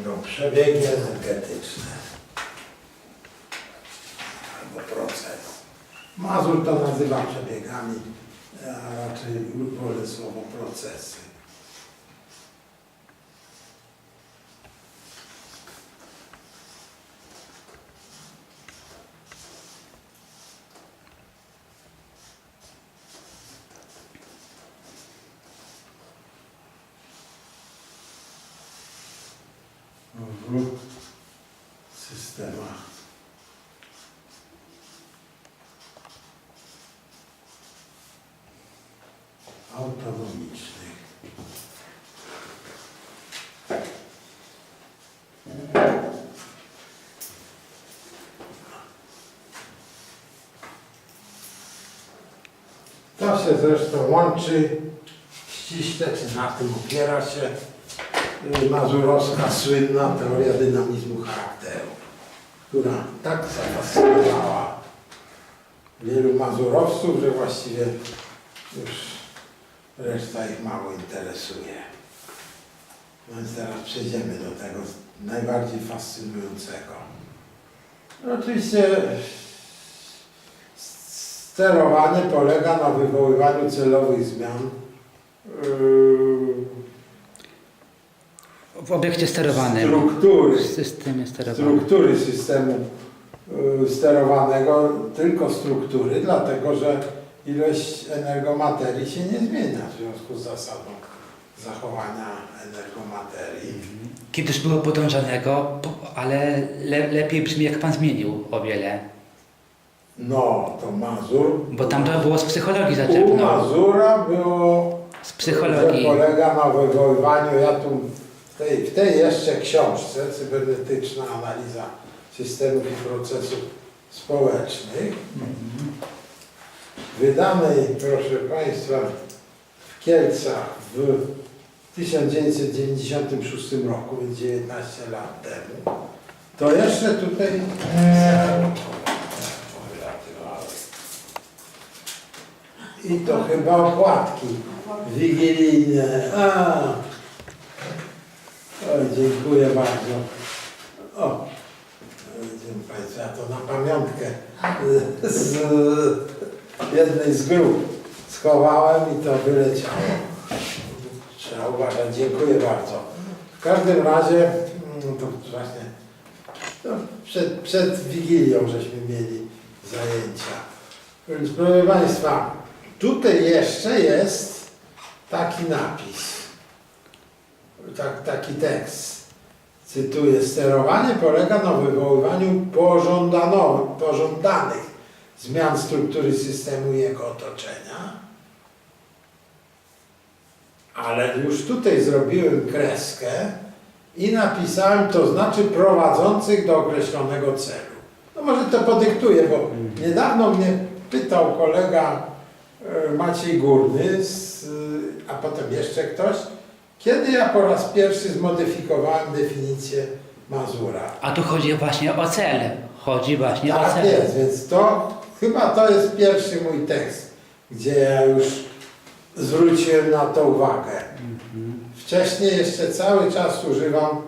będą przebiegi energetyczne albo proces. Mazur to nazywa przebiegami, a raczej wolę słowo procesy. To się zresztą łączy ściśle, czy na tym opiera się y, mazurowska słynna teoria dynamizmu charakteru, która tak zafascynowała wielu mazurowców, że właściwie już reszta ich mało interesuje. No więc teraz przejdziemy do tego najbardziej fascynującego. Oczywiście sterowanie polega na wywoływaniu celowych zmian yy, W obiekcie sterowanym. struktury, W systemie sterowanym. struktury systemu y, sterowanego, tylko struktury, dlatego że ilość energomaterii się nie zmienia w związku z zasadą zachowania energomaterii. Kiedyś było podążanego, po- ale le, lepiej brzmi jak pan zmienił o wiele. No, to Mazur. Bo tam to było z psychologii U zaczepno. Mazura było, Z psychologii. że polega na wywoływaniu, ja tu w tej, w tej jeszcze książce, cybernetyczna analiza systemów i procesów społecznych, wydanej, proszę Państwa, w Kielcach w 1996 roku, więc 19 lat temu, to jeszcze tutaj i to chyba opłatki wigilijne. A. Oj, dziękuję bardzo. O, widzimy Państwa, to na pamiątkę z jednej z grup schowałem i to wyleciało. Trzeba uważać, dziękuję bardzo. W każdym razie, mm, to właśnie no, przed, przed Wigilią żeśmy mieli zajęcia. Więc proszę Państwa, tutaj jeszcze jest taki napis, tak, taki tekst. Cytuję, sterowanie polega na wywoływaniu pożądanych zmian struktury systemu i jego otoczenia. Ale już tutaj zrobiłem kreskę i napisałem, to znaczy prowadzących do określonego celu. No może to podyktuję, bo niedawno mnie pytał kolega Maciej Górny, z, a potem jeszcze ktoś, kiedy ja po raz pierwszy zmodyfikowałem definicję Mazura. A tu chodzi właśnie o cel. Chodzi właśnie o Tak jest, więc to chyba to jest pierwszy mój tekst, gdzie ja już zwróciłem na to uwagę. Wcześniej jeszcze cały czas używam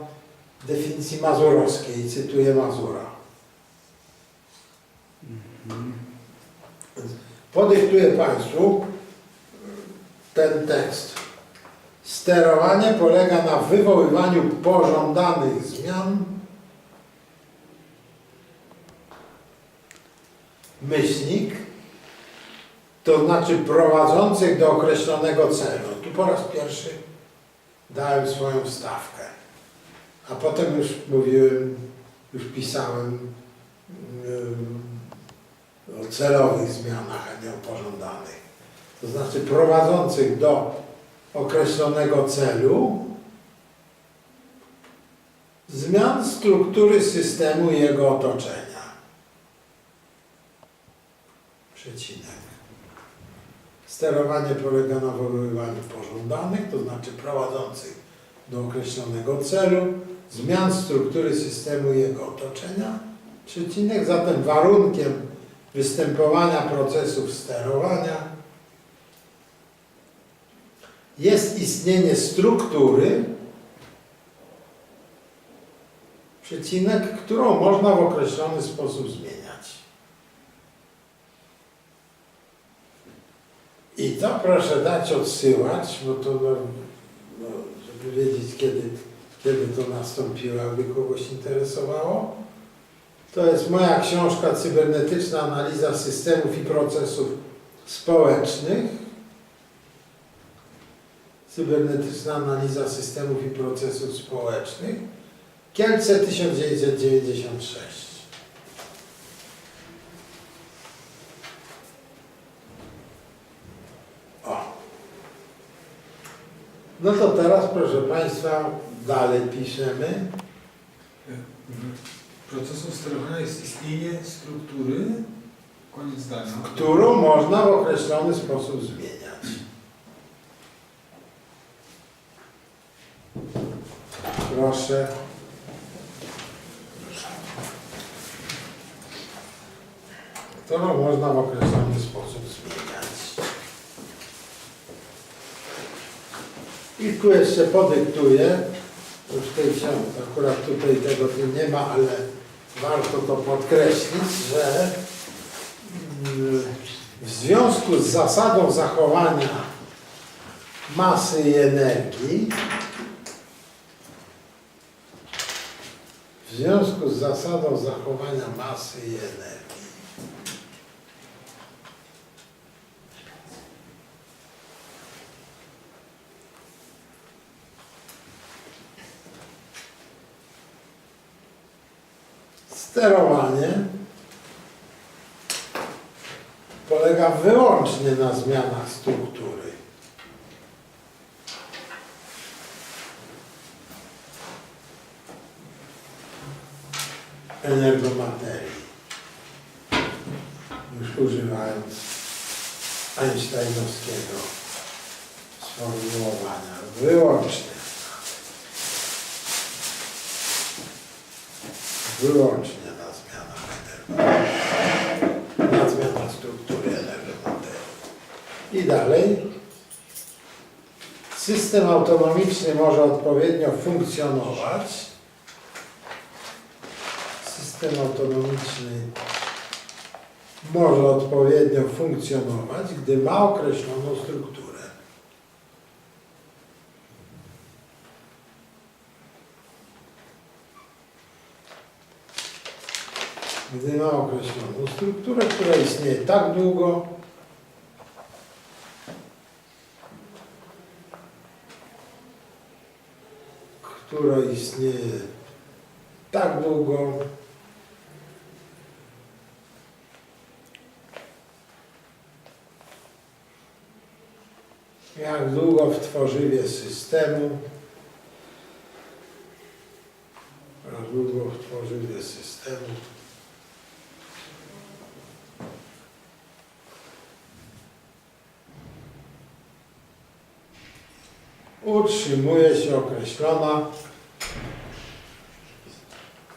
definicji mazurowskiej i cytuję Mazura. Podyktuję Państwu ten tekst. Sterowanie polega na wywoływaniu pożądanych zmian myślnik, to znaczy prowadzących do określonego celu. Tu po raz pierwszy dałem swoją stawkę, a potem już mówiłem, już pisałem o celowych zmianach, a nie o pożądanych. To znaczy prowadzących do określonego celu zmian struktury systemu i jego otoczenia. Przecinek. Sterowanie polega na wywoływaniu pożądanych, to znaczy prowadzących do określonego celu, zmian struktury systemu i jego otoczenia. Przecinek, zatem warunkiem występowania procesów sterowania jest istnienie struktury przecinek, którą można w określony sposób zmieniać. I to proszę dać odsyłać, bo to, no, no, żeby wiedzieć, kiedy, kiedy to nastąpiło, jakby kogoś interesowało. To jest moja książka Cybernetyczna analiza systemów i procesów społecznych. Cybernetyczna analiza systemów i procesów społecznych. Kielce 1996. O. No to teraz, proszę Państwa, dalej piszemy. Procesem sterowania jest istnienie struktury, koniec zdania, którą można w określony sposób zmieniać. Proszę. Którą można w określony sposób zmieniać. I tu jeszcze podyktuję, już tej książce, akurat tutaj tego nie ma, ale warto to podkreślić, że w związku z zasadą zachowania masy i energii, w związku z zasadą zachowania masy i energii, sterowanie polega wyłącznie na zmianach struktury. Energomaterii. Już używając Einsteinowskiego sformułowania. Wyłącznie. Wyłącznie na zmianach energomaterii na zmianę struktury energomaterii. I dalej. System autonomiczny może odpowiednio funkcjonować. System autonomiczny może odpowiednio funkcjonować, gdy ma określoną strukturę. gdy ma określoną strukturę, która istnieje tak długo, która istnieje tak długo, jak długo w tworzywie systemu, jak długo w tworzywie systemu, utrzymuje się określona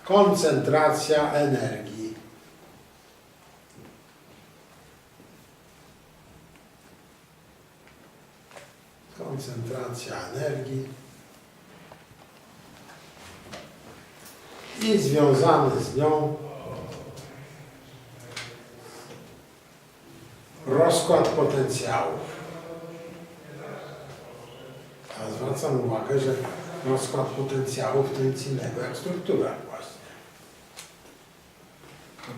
koncentracja energii. Koncentracja energii i związany z nią rozkład potencjałów. A zwracam uwagę, że rozkład potencjałów to nic innego jak struktura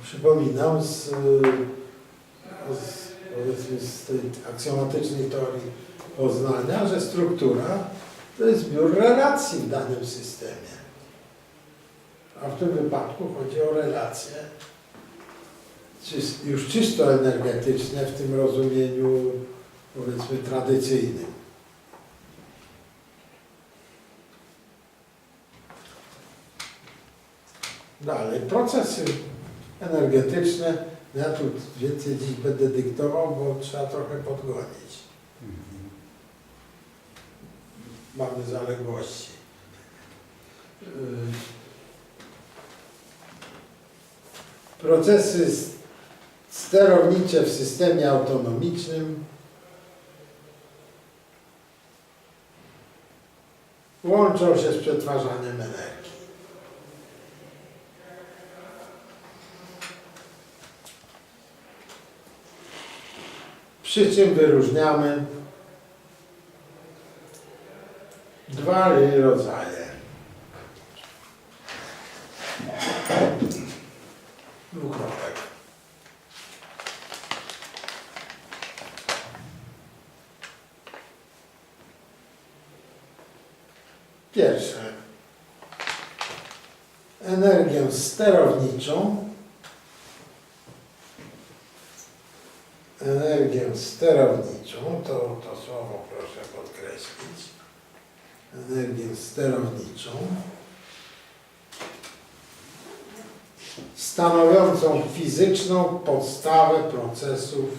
przypominam z, z, powiedzmy z tej aksjomatycznej teorii poznania, że struktura to jest zbiór relacji w danym systemie. A w tym wypadku chodzi o relacje już czysto energetyczne w tym rozumieniu powiedzmy tradycyjnym. Dalej, procesy energetyczne. Ja tu więcej dziś będę dyktował, bo trzeba trochę podgonić. Mamy zaległości. Yy, Procesy sterownicze w systemie autonomicznym łączą się z przetwarzaniem energii. Przy czym wyróżniamy dwa rodzaje. Dwukropek. Pierwsze. Energię sterowniczą. Sterowniczą, to, to słowo proszę podkreślić. Energię sterowniczą. Stanowiącą fizyczną podstawę procesów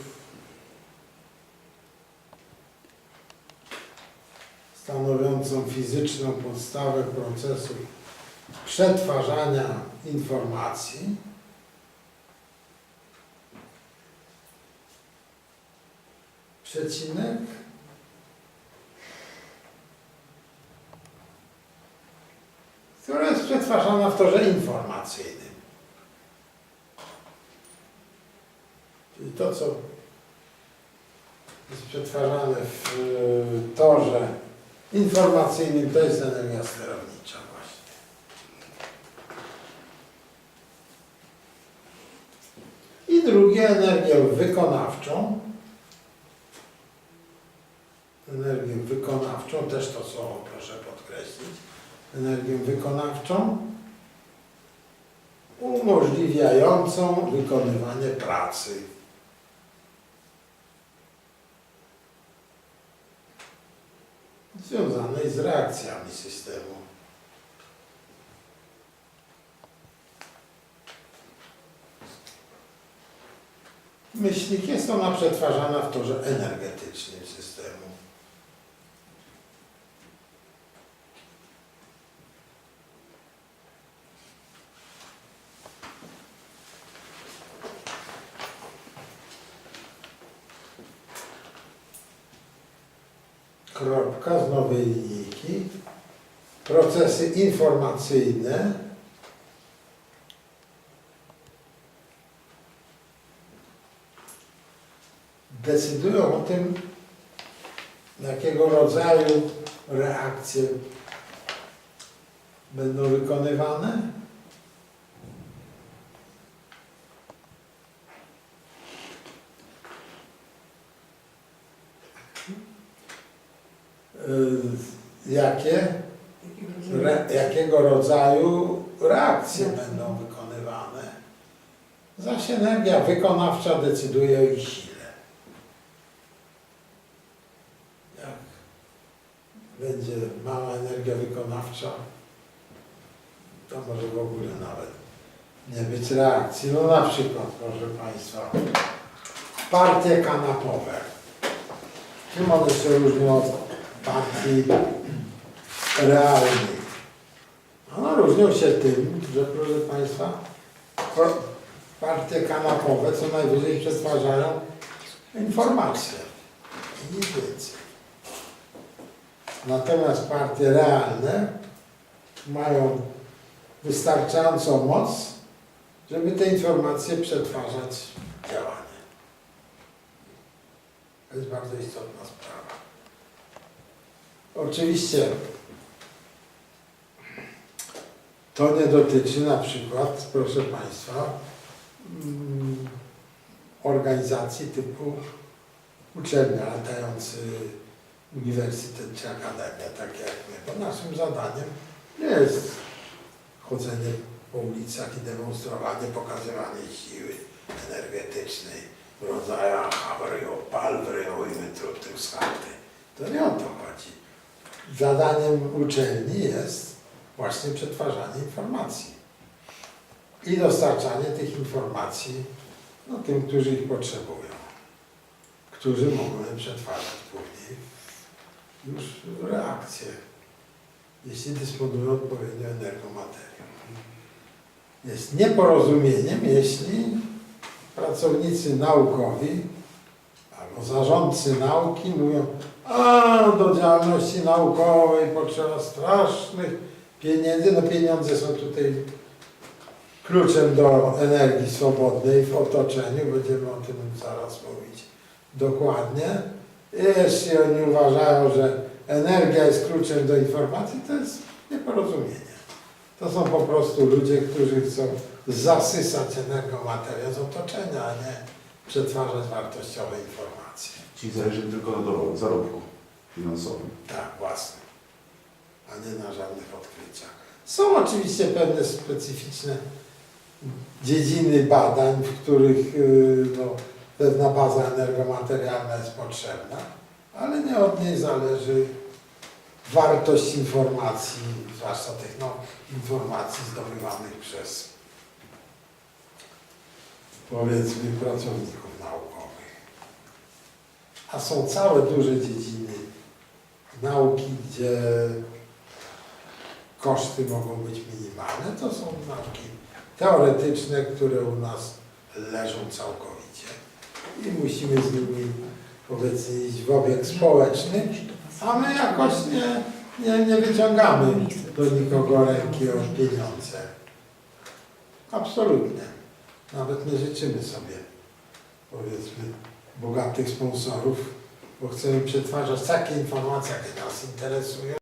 stanowiącą fizyczną podstawę procesów przetwarzania informacji przecinek która jest przetwarzana w torze informacyjnym. Czyli to, co jest przetwarzane w y, torze informacyjnym, to jest energia sterownicza właśnie. I drugie, energię wykonawczą. Energię wykonawczą, też to słowo proszę podkreślić. Energię wykonawczą umożliwiającą wykonywanie pracy. Związanej z reakcjami systemu. Myślnik jest ona przetwarzana w torze energetycznym systemu. Kropka z nowej linijki. Procesy informacyjne. decydują o tym, jakiego rodzaju reakcje będą wykonywane. Jakie, re, jakiego rodzaju reakcje będą wykonywane. Zaś energia wykonawcza decyduje o ich sile. Jak będzie mała energia wykonawcza, to może w ogóle nawet nie być reakcji. No na przykład, proszę Państwa, partie kanapowe. Czym one się różnią od partii realnych? One różnią się tym, że proszę Państwa, partie kanapowe co najwyżej przetwarzają informacje i nic więcej. Natomiast partie realne mają wystarczającą moc, żeby te informacje przetwarzać w działanie. To jest bardzo istotna sprawa. Oczywiście to nie dotyczy na przykład, proszę Państwa, mm, organizacji typu uczelnia latający uniwersytet czy akademia, tak jak my. Bo naszym zadaniem nie jest chodzenie po ulicach i demonstrowanie, pokazywanie siły energetycznej w rodzajach Havrio, Palvrio i wytrutych z. To nie o to. Zadaniem uczelni jest właśnie przetwarzanie informacji i dostarczanie tych informacji no, tym, którzy ich potrzebują, którzy mogą je przetwarzać później już reakcję, jeśli dysponują odpowiednią energią materią. Jest nieporozumieniem, jeśli pracownicy naukowi albo zarządcy nauki mówią, a do działalności naukowej potrzeba strasznych pieniędzy. No pieniądze są tutaj kluczem do energii swobodnej w otoczeniu. Będziemy o tym zaraz mówić. dokładnie. Jeśli oni uważają, że energia jest kluczem do informacji, to jest nieporozumienie. To są po prostu ludzie, którzy chcą zasysać energomateriał z otoczenia, a nie przetwarzać wartościowe informacje. Czyli zależy tylko na zarobku finansowym. Tak, własnym, a nie na żadnych odkryciach. Są oczywiście pewne specyficzne dziedziny badań, w których y, no, pewna baza energomaterialna jest potrzebna, ale nie od niej zależy wartość informacji, zwłaszcza tych no, informacji zdobywanych przez powiedzmy pracowników naukowych. A są całe duże dziedziny nauki, gdzie koszty mogą być minimalne. To są nauki teoretyczne, które u nas leżą całkowicie i musimy z nimi powiedzmy iść w obieg społeczny, a my jakoś nie, nie, nie wyciągamy do nikogo ręki o pieniądze. Absolutnie. Nawet nie życzymy sobie powiedzmy bogatych sponsorów, bo chcemy przetwarzać takie informacje, jakie nas interesują